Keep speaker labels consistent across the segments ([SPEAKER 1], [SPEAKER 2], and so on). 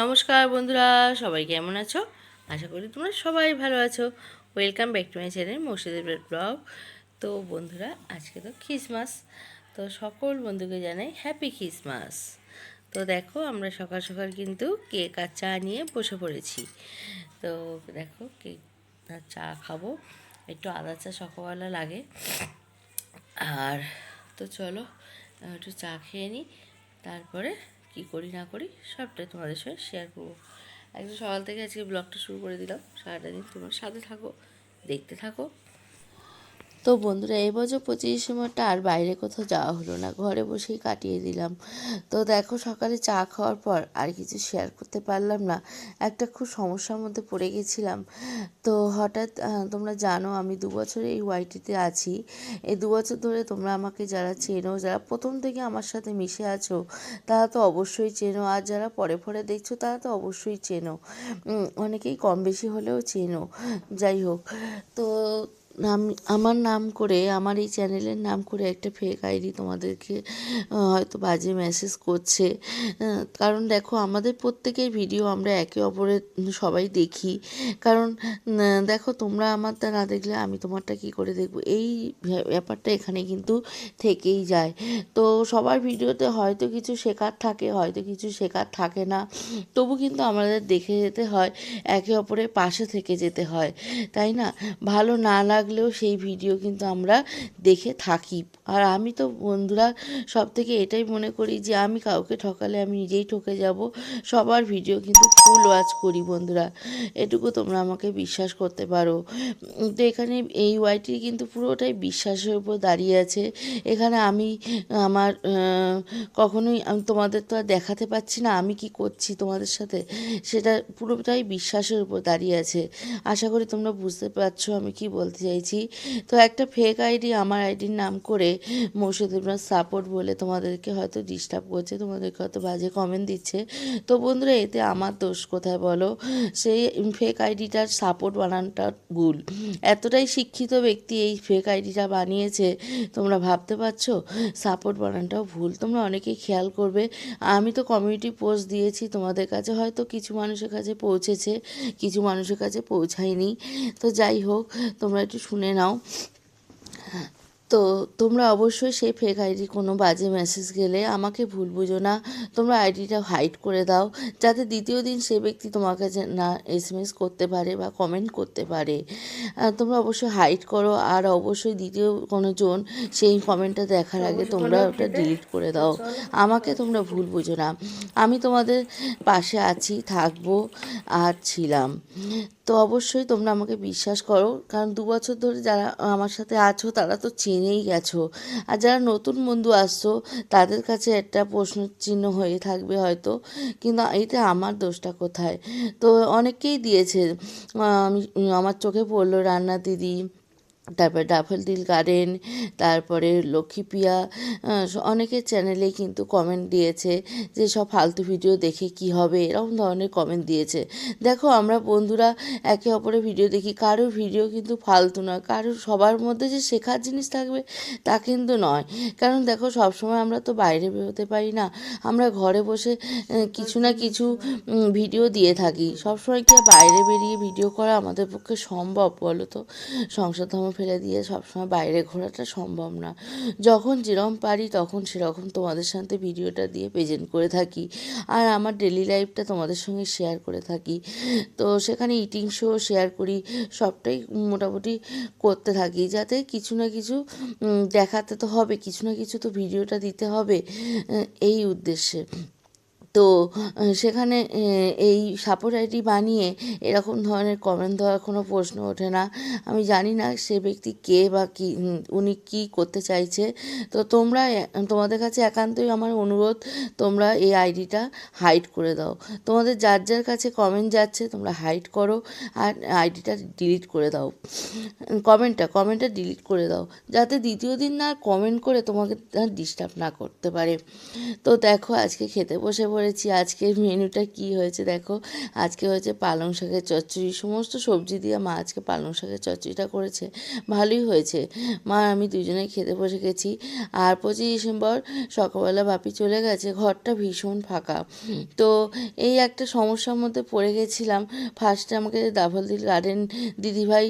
[SPEAKER 1] নমস্কার বন্ধুরা, সবাই কেমন আছো? আশা করি তোমরা সবাই ভালো আছো। Welcome back to my channel মসজিদের ব্লগ তো বন্ধুরা, আজকে তো খ্রিসমাস তো সকল বন্ধুকে জানাই হ্যাপি খ্রিসমাস তো দেখো, আমরা সকাল সকাল কিন্তু কেক আর চা নিয়ে বসে পড়েছি। তো দেখো, কেক আর চা খাব। একটু আদা চা সকালবেলা লাগে। আর তো চলো, একটু চা খেয়ে নিই। তারপরে কি করি না করি সবটাই তোমাদের সঙ্গে শেয়ার করব। একদম সকাল থেকে আজকে ব্লগটা শুরু করে দিলাম। সারাটা দিন তোমার সাথে থাকো, দেখতে থাকো তো বন্ধুরা, এই বছর পঁচিশ ডিসেম্বরটা আর বাইরে কোথাও যাওয়া হলো না। ঘরে বসেই কাটিয়ে দিলাম। তো দেখো, সকালে চা খাওয়ার পর আর কিছু শেয়ার করতে পারলাম না। একটা খুব সমস্যার মধ্যে পড়ে গেছিলাম। তো হঠাৎ তোমরা জানো, আমি দু বছরে এই ওয়াইটিতে আছি। এই দু বছর ধরে তোমরা আমাকে যারা চেনো, যারা প্রথম থেকে আমার সাথে মিশে আছো, তারা তো অবশ্যই চেনো। আর যারা পরে পরে দেখছ, তারা তো অবশ্যই চেনো। অনেকেই কম বেশি হলেও চেনো। যাই হোক, তো আমি আমার নাম করে, আমার এই চ্যানেলের নাম করে একটা ফেক আইডি তোমাদেরকে হয়তো বাজে মেসেজ করছে। কারণ দেখো, আমাদের প্রত্যেকের ভিডিও আমরা একে অপরের সবাই দেখি। কারণ দেখো, তোমরা আমারটা না দেখলে আমি তোমারটা কি করে দেখব? এই ব্যাপারটা এখানে কিন্তু থেকেই যায়। তো সবার ভিডিওতে হয়তো কিছু শেখার থাকে, হয়তো কিছু শেখার থাকে না। তবু কিন্তু আমাদের দেখে যেতে হয়, একে অপরের পাশে থেকে যেতে হয়। তাই না? ভালো না লাগলেও সেই ভিডিও কিন্তু আমরা দেখে থাকি। আর আমি তো বন্ধুরা সব থেকে এটাই মনে করি যে আমি কাউকে ঠকালে আমি নিজেই ঠকে যাব। সবার ভিডিও কিন্তু ফুল ওয়াচ করি বন্ধুরা। এটুকু তোমরা আমাকে বিশ্বাস করতে পারো। তো এখানে এই ওয়াইটি কিন্তু পুরোটাই বিশ্বাসের উপর দাঁড়িয়ে আছে। এখানে আমি, আমার কখনোই আমি তোমাদের তো আর দেখাতে পাচ্ছি না, আমি কি করছি তোমাদের সাথে? সেটা পুরোটাই বিশ্বাসের উপর দাঁড়িয়ে আছে। আশা করি তোমরা বুঝতে পারছ আমি কি বলতে চাইছি তো একটা ফেক আইডি আমার আইডির নাম করে মৌসুদুবনাথ সাপোর্ট বলে তোমাদেরকে হয়তো ডিস্টার্ব করছে, তোমাদেরকে হয়তো বাজে কমেন্ট দিচ্ছে। তো বন্ধুরা, এতে আমার দোষ কোথায় বলো? সেই ফেক আইডিটার সাপোর্ট বানানোটা ভুল। এতটাই শিক্ষিত ব্যক্তি এই ফেক আইডিটা বানিয়েছে, তোমরা ভাবতে পারছ? সাপোর্ট বানানটাও ভুল। তোমরা অনেকেই খেয়াল করবে, আমি তো কমিউনিটি পোস্ট দিয়েছি, তোমাদের কাছে হয়তো কিছু মানুষের কাছে পৌঁছেছে, কিছু মানুষের কাছে পৌঁছায়নি। তো যাই হোক, তোমরা একটু শুনে নাও। তো তোমরা অবশ্যই সেই ফেক আইডি কোনো বাজে মেসেজ গেলে আমাকে ভুল বুঝো না। তোমরা আইডিটা হাইড করে দাও যাতে দ্বিতীয় দিন সে ব্যক্তি তোমার কাছে না এস এম এস করতে পারে বা কমেন্ট করতে পারে। তোমরা অবশ্যই হাইড করো আর অবশ্যই দ্বিতীয় কোনো জন সেই কমেন্টটা দেখার আগে তোমরা ওটা ডিলিট করে দাও। আমাকে তোমরা ভুল বুঝো না। আমি তোমাদের পাশে আছি থাকব আর ছিলাম। তো অবশ্যই তোমরা আমাকে বিশ্বাস করো। কারণ দু বছর ধরে যারা আমার সাথে আছো, তারা তো চেনেই গেছো। আর যারা নতুন বন্ধু আসছো, তাদের কাছে একটা প্রশ্ন চিহ্ন হয়ে থাকবে হয়তো। কিন্তু এটা আমার দোষটা কোথায়? তো অনেকেই দিয়েছে। আমি, আমার চোখে পড়ল রান্না দিদি তারপরে ডাফেলদিল গার্ডেন তারপরে লক্ষ্মীপিয়া অনেকের চ্যানেলেই কিন্তু কমেন্ট দিয়েছে যে সব ফালতু ভিডিও দেখে কি হবে, এরকম ধরনের কমেন্ট দিয়েছে। দেখো আমরা বন্ধুরা একে অপরের ভিডিও দেখি, কারোর ভিডিও কিন্তু ফালতু নয়, কারোর, সবার মধ্যে যে শেখার জিনিস থাকবে তা কিন্তু নয়। কারণ দেখো সবসময় আমরা তো বাইরে বেরোতে পারি না, আমরা ঘরে বসে কিছু না কিছু ভিডিও দিয়ে থাকি। সবসময় কি বাইরে বেরিয়ে ভিডিও করা আমাদের পক্ষে সম্ভব বলো তো? সংসার ফেলে দিয়ে সবসময় বাইরে ঘোরাটা সম্ভব না। যখন যেরকম পারি তখন সেরকম তোমাদের সাথে ভিডিওটা দিয়ে প্রেজেন্ট করে থাকি। আর আমার ডেলি লাইফটা তোমাদের সঙ্গে শেয়ার করে থাকি। তো সেখানে ইটিং শো শেয়ার করি, সবটাই মোটামুটি করতে থাকি। যাতে কিছু না কিছু দেখাতে তো হবে, কিছু না কিছু তো ভিডিওটা দিতে হবে এই উদ্দেশ্যে। তো সেখানে এই সাপোর্ট আইডি বানিয়ে এরকম ধরনের কমেন্ট দেওয়ার কোনো প্রশ্ন ওঠে না। আমি জানি না সে ব্যক্তি কে বা কি উনি কি করতে চাইছে। তো তোমরা তোমাদের কাছে একান্তই আমার অনুরোধ, তোমরা এই আইডিটা হাইড করে দাও। তোমাদের যার যার কাছে কমেন্ট যাচ্ছে, তোমরা হাইড করো আর আইডিটা ডিলিট করে দাও। কমেন্টটা কমেন্টটা ডিলিট করে দাও। যাতে দ্বিতীয় দিন না কমেন্ট করে তোমাকে ডিস্টার্ব না করতে পারে। তো দেখো, আজকে খেতে বসে পড়েছি। করেছি, আজকের মেনুটা কি হয়েছে দেখো। আজকে হয়েছে পালং শাকের চচ্চড়ি, সমস্ত সবজি দিয়ে মা আজকে পালং শাকের চচ্চড়িটা করেছে। ভালোই হয়েছে। মা, আমি দুজনে খেতে বসে গেছি। আর পঁচিশ ডিসেম্বর সকালবেলা বাপি চলে গেছে, ঘরটা ভীষণ ফাঁকা। তো এই একটা সমস্যার মধ্যে পড়ে গেছিলাম। ফার্স্টে আমাকে দাভলদিল গার্ডেন দিদিভাই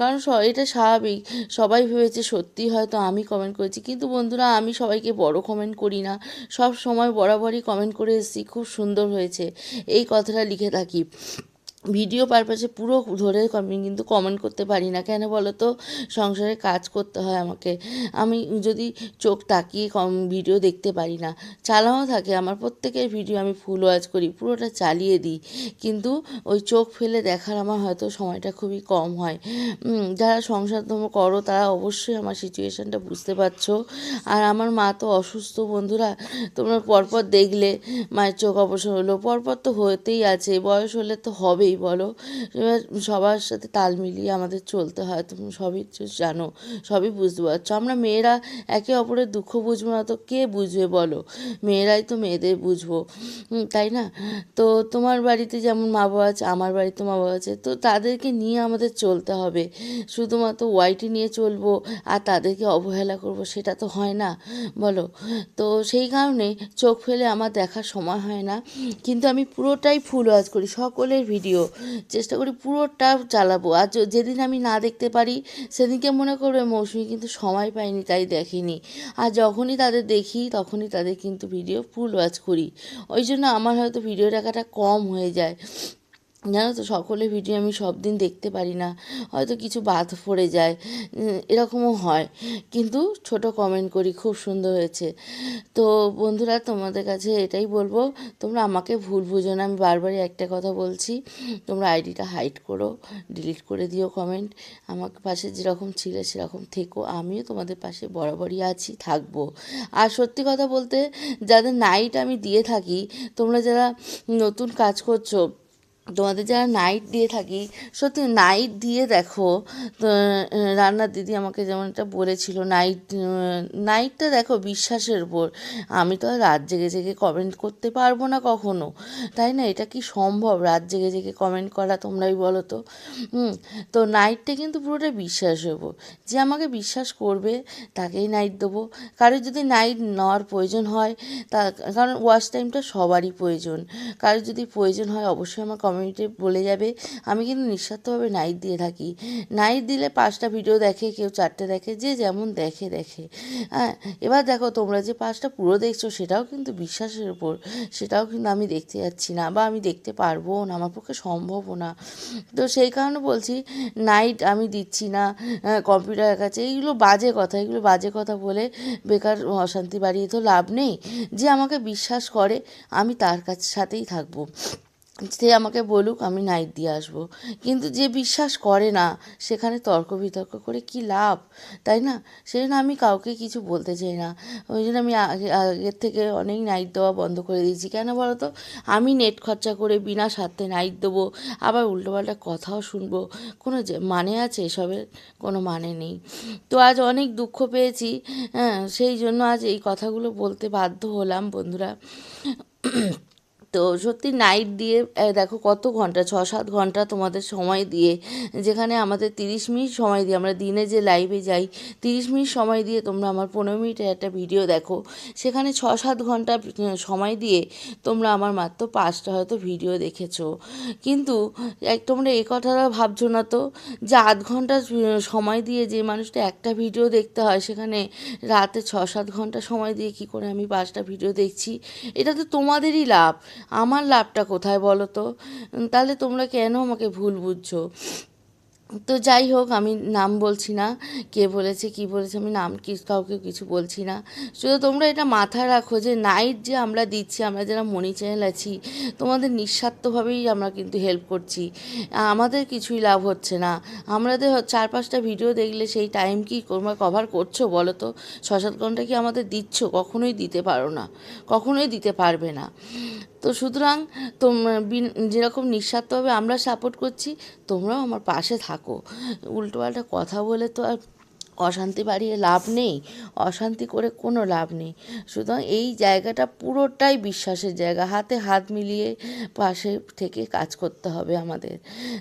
[SPEAKER 1] কারণ এটা স্বাভাবিক। সবাই ভেবেছে সত্যি হয়তো আমি কমেন্ট করেছি। কিন্তু বন্ধুরা, আমি সবাইকে বড় কমেন্ট করি না। সব সময় বরাবরই কমেন্ট করে এসেছি খুব সুন্দর হয়েছে। এই কথাটা লিখে থাকি। ভিডিও পারপাসে পুরো ধরে আমি কিন্তু কমেন্ট করতে পারি না। কেন বলো তো সংসারে কাজ করতে হয় আমাকে। আমি যদি চোখ তাকিয়ে কম ভিডিও দেখতে পারি না, চালানো থাকে, আমার প্রত্যেকের ভিডিও আমি ফুল ওয়াচ করি, পুরোটা চালিয়ে দিই। কিন্তু ওই চোখ ফেলে দেখার আমার হয়তো সময়টা খুবই কম হয়। যারা সংসার তোমরা করো, তারা অবশ্যই আমার সিচুয়েশানটা বুঝতে পারছ। আর আমার মা তো অসুস্থ, বন্ধুরা, তোমরা পরপর দেখলে মায়ের চোখ অবসর হলো। পরপর তো হতেই আছে, বয়স হলে তো হবেই। বলো। এবার সবার সাথে তাল মিলিয়ে আমাদের চলতে হয়, তুমি সবই জানো, সবই বুঝতে পারছ। আমরা মেয়েরা একে অপরের দুঃখ বুঝব না তো কে বুঝবে বলো? মেয়েরাই তো মেয়েদের বুঝব তাই না? তো তোমার বাড়িতে যেমন মা বাবা আছে, আমার বাড়িতে মা বাবা আছে, তো তাদেরকে নিয়ে আমাদের চলতে হবে। শুধুমাত্র ওয়াইটি নিয়ে চলবো আর তাদেরকে অবহেলা করব, সেটা তো হয় না, বলো। তো সেই কারণে চোখ ফেলে আমার দেখার সময় হয় না, কিন্তু আমি পুরোটাই ফুল ওয়াজ করি, সকলের ভিডিও চেষ্টা করি পুরোটা চালাবো। আর যেদিন আমি না দেখতে পারি, সেদিনকে মনে করবে মৌসুমি কিন্তু সময় পাইনি তাই দেখিনি। আর যখনই তাদের দেখি, তখনই তাদের কিন্তু ভিডিও ফুল ওয়াচ করি। ওই জন্য আমার হয়তো ভিডিও দেখাটা কম হয়ে যায়। জানো তো, সকলের ভিডিও আমি সব দিন দেখতে পারি না। হয়তো কিছু বাদ পড়ে যায় এরকমও হয়। কিন্তু ছোট কমেন্ট করি, খুব সুন্দর হয়েছে। তো বন্ধুরা, তোমাদের কাছে এটাই বলব, তোমরা আমাকে ভুল বুঝো না, আমি বারবারই একটা কথা বলছি। তোমরা আইডিটা হাইড করো ডিলিট করে দিও কমেন্ট আমার পাশে যেরকম ছিলে সেরকম থেকো। আমিও তোমাদের পাশে বরাবরই আছি, থাকব। আর সত্যি কথা বলতে, যাদের নাইট আমি দিয়ে থাকি, তোমরা যারা নতুন কাজ করছ তোমাদের যারা নাইট দিয়ে থাকি সত্যি নাইট দিয়ে দেখো তো, রান্নার দিদি আমাকে যেমন এটা বলেছিল নাইট নাইটটা দেখো বিশ্বাসের উপর। আমি তো আর রাত জেগে জেগে কমেন্ট করতে পারব না কখনো। তাই না? এটা কি সম্ভব? রাত জেগে জেগে কমেন্ট করা তোমরাই বলো তো। তো নাইটটা কিন্তু পুরোটা বিশ্বাসের উপর। যে আমাকে বিশ্বাস করবে তাকেই নাইট দেবো। কারোর যদি নাইট নেওয়ার প্রয়োজন হয় তা কারণ ওয়াচ টাইমটা সবারই প্রয়োজন। কারোর যদি প্রয়োজন হয় অবশ্যই আমার কমিউনিটি বলে যাবে, আমি কিন্তু নিঃস্বার্থভাবে নাইট দিয়ে থাকি। নাইট দিলে পাঁচটা ভিডিও দেখে, কেউ চারটে দেখে, যে যেমন দেখে দেখে। হ্যাঁ এবার দেখো তোমরা যে পাঁচটা পুরো দেখছ, সেটাও কিন্তু বিশ্বাসের উপর। সেটাও কিন্তু আমি দেখতে যাচ্ছি না বা আমি দেখতে পারব না, আমার পক্ষে সম্ভবও না। তো সেই কারণে বলছি নাইট আমি দিচ্ছি না কম্পিউটারের কাছে। এইগুলো বাজে কথা এগুলো বাজে কথা বলে বেকার অশান্তি বাড়িয়ে তো লাভ নেই। যে আমাকে বিশ্বাস করে, আমি তার কাছে, সাথেই থাকব। সে আমাকে বলুক, আমি নাইট দিয়ে আসব। কিন্তু যে বিশ্বাস করে না, সেখানে তর্ক বিতর্ক করে কি লাভ? তাই না? সেই জন্য আমি কাউকে কিছু বলতে চাই না। ওই জন্য আমি আগে, আগের থেকে অনেক নাইট দেওয়া বন্ধ করে দিয়েছি। কেন বলো তো? আমি নেট খরচা করে বিনা স্বার্থে নাইট দেবো, আবার উল্টোপাল্টা কথাও শুনব। কোনো মানে আছে? এসবের কোনো মানে নেই। তো আজ অনেক দুঃখ পেয়েছি হ্যাঁ সেই জন্য আজ এই কথাগুলো বলতে বাধ্য হলাম বন্ধুরা। তো সত্যি নাইট দিয়ে দেখো কত ঘণ্টা ছ সাত ঘণ্টা তোমাদের সময় দিয়ে, যেখানে আমাদের তিরিশ মিনিট সময় দিয়ে, আমরা দিনে যে লাইভে যাই, তিরিশ মিনিট সময় দিয়ে তোমরা আমার পনেরো মিনিটের একটা ভিডিও দেখো। সেখানে ছ সাত ঘণ্টা সময় দিয়ে তোমরা আমার মাত্র পাঁচটা হয়তো ভিডিও দেখেছ। কিন্তু এক তোমরা এ কথাটা ভাবছ না তো, যে আধ ঘণ্টা সময় দিয়ে যে মানুষটা একটা ভিডিও দেখতে হয়, সেখানে রাতে ছ সাত ঘণ্টা সময় দিয়ে কি করে আমি পাঁচটা ভিডিও দেখছি? এটা তো তোমাদেরই লাভ। আমার লাভটা কোথায় বলো তো? তাহলে তোমরা কেন আমাকে ভুল বুঝছ? তো যাই হোক, আমি নাম বলছি না। কে বলেছে, কি বলেছে, আমি নাম কি, কাউকে কিছু বলছি না। শুধু তোমরা এটা মাথায় রাখো যে নাইট যে আমরা দিচ্ছি, আমরা যারা মনি চ্যানেল আছি, তোমাদের নিঃস্বার্থভাবেই আমরা কিন্তু হেল্প করছি। আমাদের কিছুই লাভ হচ্ছে না। আমাদের চার পাঁচটা ভিডিও দেখলে সেই টাইম কি তোমরা কভার করছ বলো তো? ছ সাত ঘণ্টা কি আমাদের দিচ্ছ? কখনোই দিতে পারো না। কখনোই দিতে পারবে না। তো সুতরাং বিন- যেরকম নিঃস্বার্থভাবে আমরা সাপোর্ট করছি, তোমরাও আমার পাশে থাকো। উল্টোপাল্টা কথা বলে তো আর অশান্তি বাড়িয়ে লাভ নেই, অশান্তি করে কোনো লাভ নেই। সুতরাং এই জায়গাটা পুরোটাই বিশ্বাসের জায়গা, হাতে হাত মিলিয়ে পাশে থেকে কাজ করতে হবে আমাদের।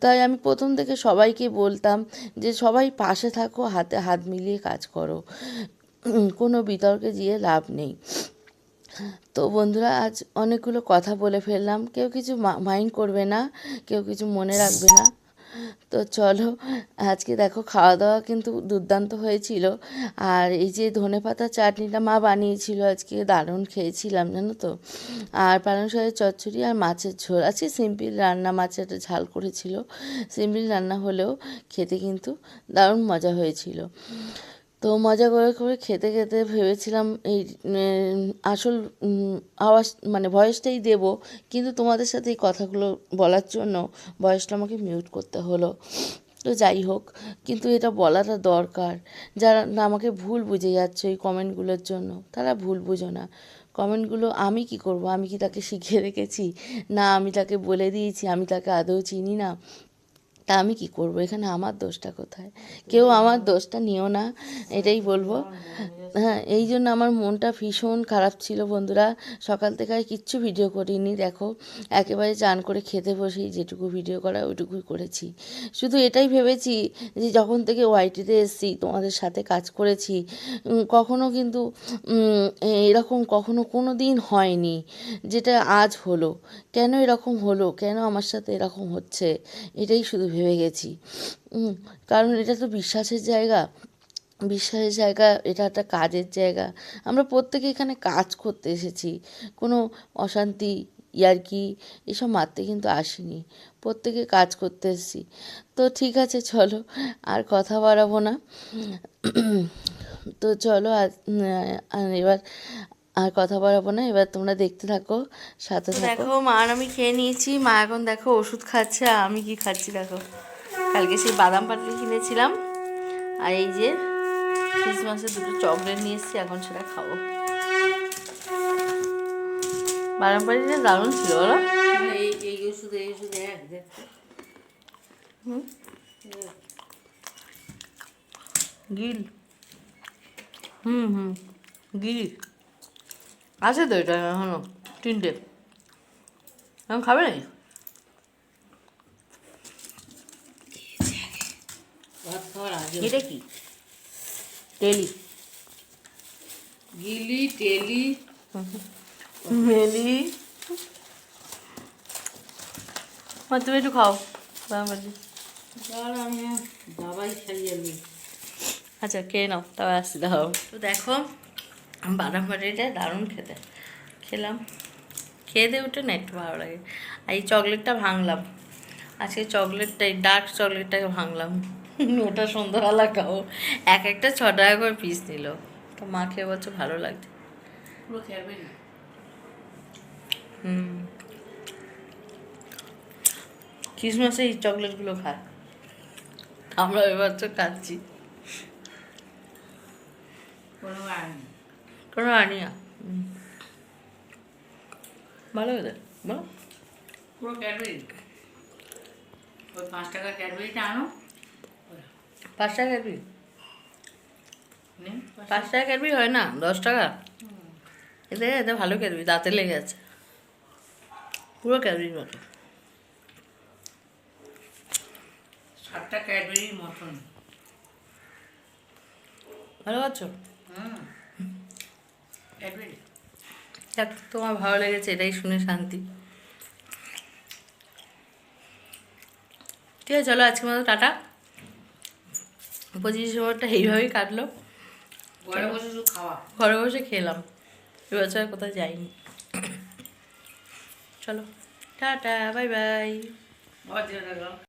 [SPEAKER 1] তাই আমি প্রথম থেকে সবাইকে বলতাম যে সবাই পাশে থাকো, হাতে হাত মিলিয়ে কাজ করো। কোনো বিতর্কে গিয়ে লাভ নেই। তো বন্ধুরা, আজ অনেকগুলো কথা বলে ফেললাম। কেউ কিছু মাইন্ড করবে না, কেউ কিছু মনে রাখবে না। তো চলো, আজকে দেখো খাওয়া দাওয়া কিন্তু দুর্দান্ত হয়েছিল। আর এই যে ধনে পাতা চাটনিটা মা বানিয়েছিল, আজকে দারুণ খেয়েছিলাম, জানো তো। আর পালং শাকের চচ্চড়ি আর মাছের ঝোল। আজকে সিম্পল রান্না, মাছের একটা ঝাল করেছিল। সিম্পল রান্না হলেও খেতে কিন্তু দারুণ মজা হয়েছিল। তো মজা করে করে খেতে খেতে ভেবেছিলাম এই আসল আওয়াজ মানে ভয়েসটাই দেব। কিন্তু তোমাদের সাথে এই কথাগুলো বলার জন্য ভয়েসটা আমাকে মিউট করতে হলো। তো যাই হোক, কিন্তু এটা বলাটা দরকার। যারা, না, আমাকে ভুল বুঝে যাচ্ছে এই কমেন্টগুলোর জন্য, তারা ভুল বুঝো না। কমেন্টগুলো আমি কি করব? আমি কি তাকে শিখিয়ে রেখেছি? না, আমি তাকে বলে দিয়েছি, আমি তাকে আদৌ চিনি না। তা আমি কি করব? এখানে আমার দোষটা কোথায়? কেউ আমার দোষটা নিও না, এটাই বলব। হ্যাঁ এই জন্য আমার মনটা ভীষণ খারাপ ছিল বন্ধুরা। সকাল থেকে আর কিচ্ছু ভিডিও করিনি, দেখো। একেবারে চান করে খেতে বসি যেটুকু ভিডিও করা ওইটুকুই করেছি। শুধু এটাই ভেবেছি যে যখন থেকে ওয়াইটিতে এসেছি, তোমাদের সাথে কাজ করেছি কখনো কিন্তু এরকম কখনো কোনো দিন হয়নি যেটা আজ হলো। কেন এরকম হলো? কেন আমার সাথে এরকম হচ্ছে? এটাই শুধু ভেবে গেছি। কারণ এটা তো বিশ্বাসের জায়গা। বিশ্বাসের জায়গা, এটা একটা কাজের জায়গা। আমরা প্রত্যেকে এখানে কাজ করতে এসেছি। কোনো অশান্তি, ইয়ার্কি, এসব মারতে কিন্তু আসিনি। প্রত্যেকে কাজ করতে এসেছি। তো ঠিক আছে, চলো, আর কথা বাড়াবো না। তো চলো এবার আর কথা বাড়াবো না এবার তোমরা দেখতে থাকো সাথে দেখো মা আর আমি খেয়ে নিয়েছি মা এখন দেখো ওষুধ খাচ্ছে আর আমি কি খাচ্ছি দেখো। কালকে সেই বাদাম পাটলি কিনেছিলাম আর এই যে ক্রিসমাসের দুটো চকলেট নিয়ে এসেছি এখন সেটা খাব। বাদাম পাটলিটা দারুণ ছিল বলো।
[SPEAKER 2] এই এই ওষুধ এই ওষুধ এক
[SPEAKER 1] গিল। হুম হুম। গিল। আছে তো এটা এখনও তিনটে এখন খাবে নাকি এটা কি টেলি
[SPEAKER 2] গিলি টেলি
[SPEAKER 1] মেলি মা তুমি একটু খাও
[SPEAKER 2] বাবাই খাইয়ে
[SPEAKER 1] আচ্ছা খেয়ে নাও তবে আসছি দাও তো দেখো বাদাম বাটিটা দারুণ খেতে। খেলাম। খেয়ে দিয়ে উঠে না একটু ভালো লাগে। আর এই চকলেটটা ভাঙলাম। আজকে চকলেটটা এই ডার্ক চকলেটটাকে ভাঙলাম। ওটা সন্ধ্যাবেলা খাও এক একটা ছ টাকা করে পিস নিল। তো মা খেয়ে বলছে ভালো লাগছে।
[SPEAKER 2] পুরো
[SPEAKER 1] হুম। ক্রিসমাসে এই চকলেটগুলো খায়। আমরা এবার তো খাচ্ছি।
[SPEAKER 2] কোনো নেই।
[SPEAKER 1] আনিয়া ভালো হয়েছে বলো
[SPEAKER 2] পুরো ক্যাডবেরি ওই পাঁচ টাকার ক্যাডবেরিটা আনো
[SPEAKER 1] পাঁচ টাকা ক্যাডবি পাঁচ টাকা ক্যাডবি হয় না দশ টাকা এতে এতে ভালো ক্যাডবি দাঁতে লেগে আছে পুরো ক্যাডবির মতো
[SPEAKER 2] সাতটা ক্যাডবেরির মতন
[SPEAKER 1] ভালো আছো যাক তোমার ভালো লেগেছে এটাই শুনে শান্তি। ঠিক আছে চলো আজকের মতো টাটা। পঁচিশ ডিসেম্বরটা এইভাবেই কাটলো।
[SPEAKER 2] ঘরে বসে শুধু খাওয়া।
[SPEAKER 1] ঘরে বসে খেলাম। এবছর কোথাও যাইনি। চলো টাটা বাই বাই।